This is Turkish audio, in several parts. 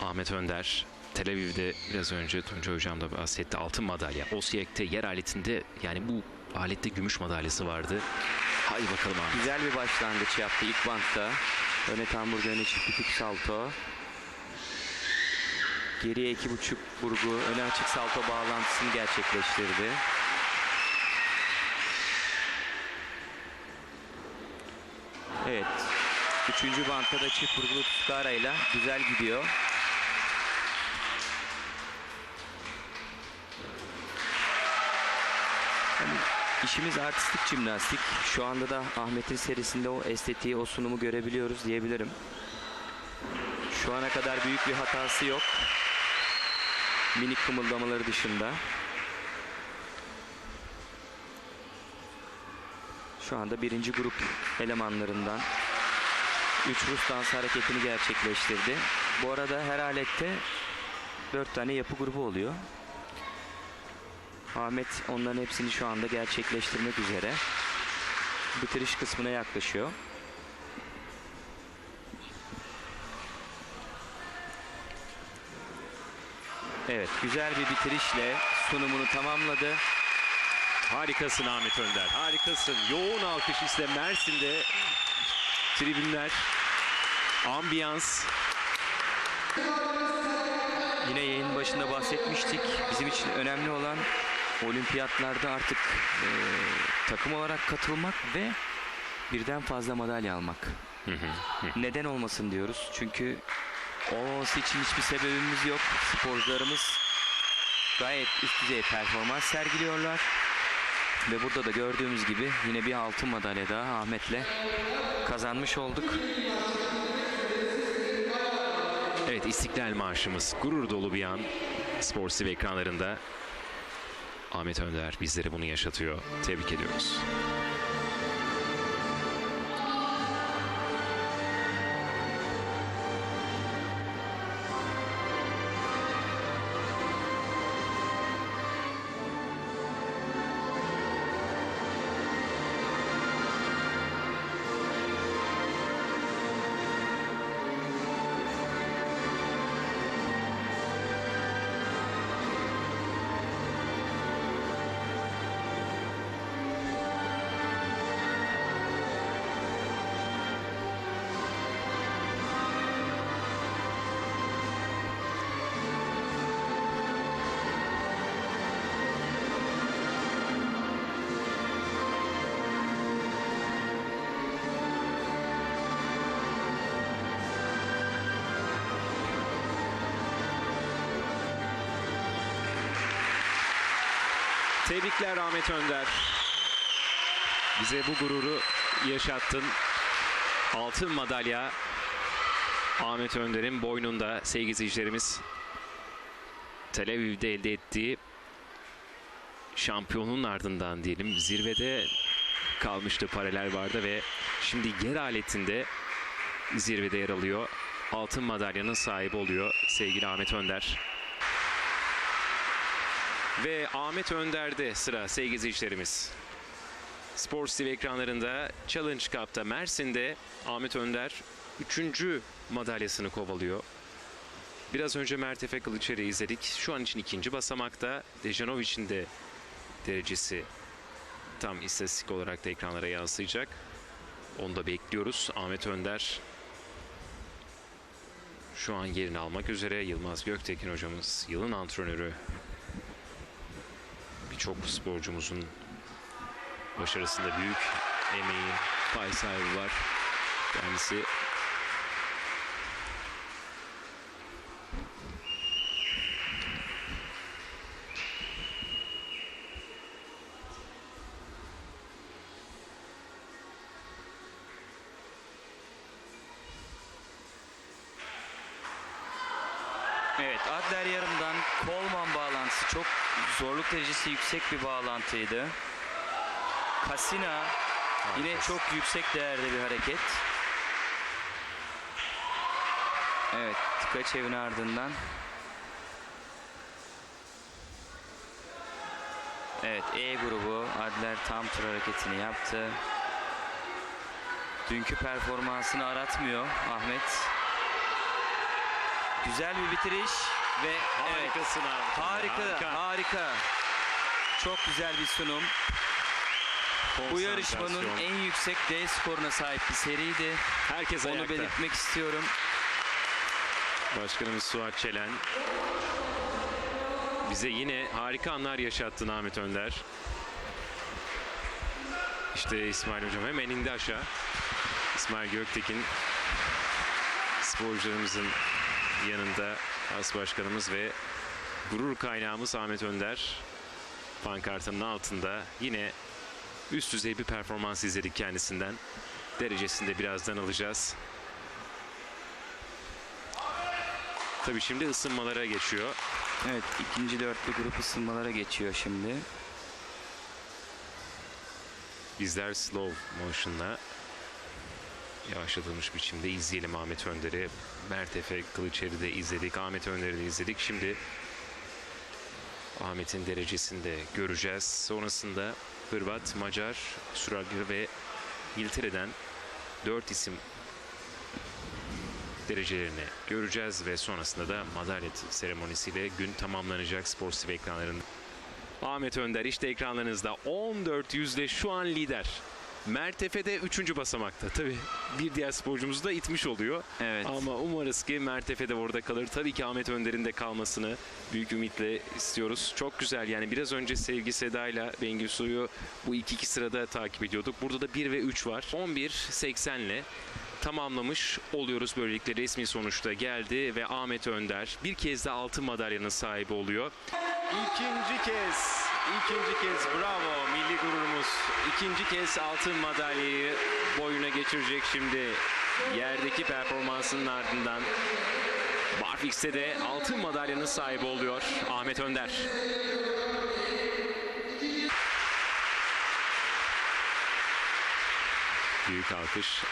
Ahmet Önder Tel Aviv'de biraz önce Tunca Hocam da bahsetti altın madalya. Osiyek'te yer aletinde yani bu alette gümüş madalyası vardı. Haydi bakalım Ahmet. Güzel bir başlangıç yaptı ilk bantta. Öne tamburda öne çift ipik salto. Geriye iki buçuk burgu öne açık salto bağlantısını gerçekleştirdi. Evet. Üçüncü bantta da çift burgulu tutkara güzel gidiyor. Hani işimiz artistik jimnastik. Şu anda da Ahmet'in serisinde o estetiği, o sunumu görebiliyoruz diyebilirim. Şu ana kadar büyük bir hatası yok. Minik kımıldamaları dışında. Şu anda birinci grup elemanlarından 3 Rus dans hareketini gerçekleştirdi. Bu arada her alette 4 tane yapı grubu oluyor. Ahmet onların hepsini şu anda gerçekleştirmek üzere. Bitiriş kısmına yaklaşıyor. Evet, güzel bir bitirişle sunumunu tamamladı. Harikasın Ahmet Önder. Harikasın. Yoğun alkış ise Mersin'de tribünler, ambiyans. Yine yayın başında bahsetmiştik. Bizim için önemli olan olimpiyatlarda artık e, takım olarak katılmak ve birden fazla madalya almak. Neden olmasın diyoruz. Çünkü olmaması için hiçbir sebebimiz yok. Sporcularımız gayet üst düzey performans sergiliyorlar. Ve burada da gördüğümüz gibi yine bir altın madalya daha Ahmet'le kazanmış olduk. Evet İstiklal Marşımız gurur dolu bir an. Spor ekranlarında Ahmet Önder bizlere bunu yaşatıyor. Tebrik ediyoruz. Tebrikler Ahmet Önder. Bize bu gururu yaşattın. Altın madalya Ahmet Önder'in boynunda sevgili izleyicilerimiz. Tel Aviv'de elde ettiği şampiyonun ardından diyelim zirvede kalmıştı paralel vardı ve şimdi yer aletinde zirvede yer alıyor. Altın madalyanın sahibi oluyor sevgili Ahmet Önder. Ve Ahmet Önder'de sıra sevgili izleyicilerimiz. Sports TV ekranlarında Challenge Cup'ta Mersin'de Ahmet Önder 3. madalyasını kovalıyor. Biraz önce Mert Efe Kılıçer'i izledik. Şu an için ikinci basamakta. Dejanovic'in de derecesi tam istatistik olarak da ekranlara yansıyacak. Onu da bekliyoruz. Ahmet Önder şu an yerini almak üzere. Yılmaz Göktekin hocamız, yılın antrenörü birçok sporcumuzun başarısında büyük emeği, pay sahibi var. Kendisi Evet Adler yarımdan Kolman bağlantısı çok zorluk derecesi yüksek bir bağlantıydı. Kasina yine çok yüksek değerde bir hareket. Evet Tkaçev'in ardından. Evet E grubu Adler tam tur hareketini yaptı. Dünkü performansını aratmıyor Ahmet. Güzel bir bitiriş ve evet, Harikasın abi. harika, harika. Çok güzel bir sunum. Bu yarışmanın en yüksek D skoruna sahip bir seriydi. Herkes Onu ayakta. belirtmek istiyorum. Başkanımız Suat Çelen. Bize yine harika anlar yaşattı Ahmet Önder. İşte İsmail Hocam hemen indi aşağı. İsmail Göktekin sporcularımızın yanında as başkanımız ve gurur kaynağımız Ahmet Önder pankartının altında yine üst düzey bir performans izledik kendisinden. Derecesini de birazdan alacağız. Tabii şimdi ısınmalara geçiyor. Evet ikinci dörtlü grup ısınmalara geçiyor şimdi. Bizler slow motion'la yavaşlatılmış biçimde izleyelim Ahmet Önder'i. Mert Efe Kılıçer'i de izledik. Ahmet Önder'i de izledik. Şimdi Ahmet'in derecesini de göreceğiz. Sonrasında Hırvat, Macar, Suragir ve İngiltere'den 4 isim derecelerini göreceğiz ve sonrasında da madalya seremonisiyle gün tamamlanacak spor TV ekranlarında. Ahmet Önder işte ekranlarınızda 14 yüzde şu an lider. Mert Efe de 3. basamakta. Tabii bir diğer sporcumuz da itmiş oluyor. Evet. Ama umarız ki Mert Efe de orada kalır. Tabii ki Ahmet Önder'in de kalmasını büyük ümitle istiyoruz. Çok güzel yani biraz önce Sevgi Seda ile Bengü Su'yu bu ilk iki sırada takip ediyorduk. Burada da 1 ve 3 var. 11.80 ile tamamlamış oluyoruz. Böylelikle resmi sonuçta geldi ve Ahmet Önder bir kez de altın madalyanın sahibi oluyor. İkinci kez, ikinci kez bravo milli gururumuz. İkinci kez altın madalyayı boyuna geçirecek şimdi. Yerdeki performansının ardından Barfix'te de altın madalyanın sahibi oluyor Ahmet Önder. Büyük alkış.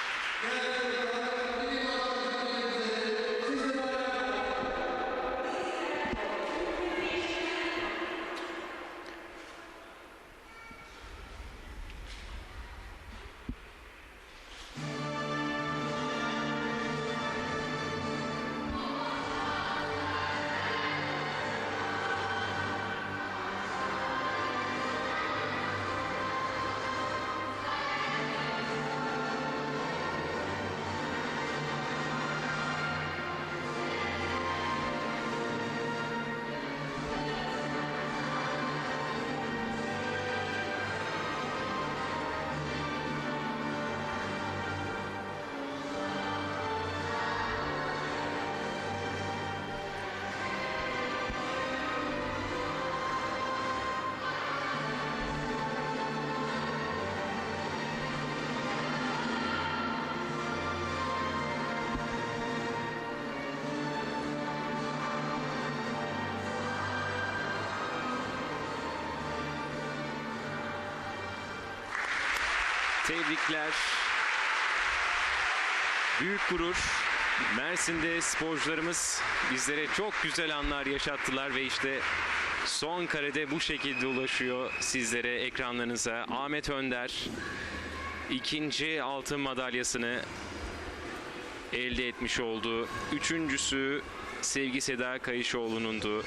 Tebrikler. Büyük gurur. Mersin'de sporcularımız bizlere çok güzel anlar yaşattılar ve işte son karede bu şekilde ulaşıyor sizlere ekranlarınıza. Ahmet Önder ikinci altın madalyasını elde etmiş oldu. Üçüncüsü Sevgi Seda Kayışoğlu'nundu.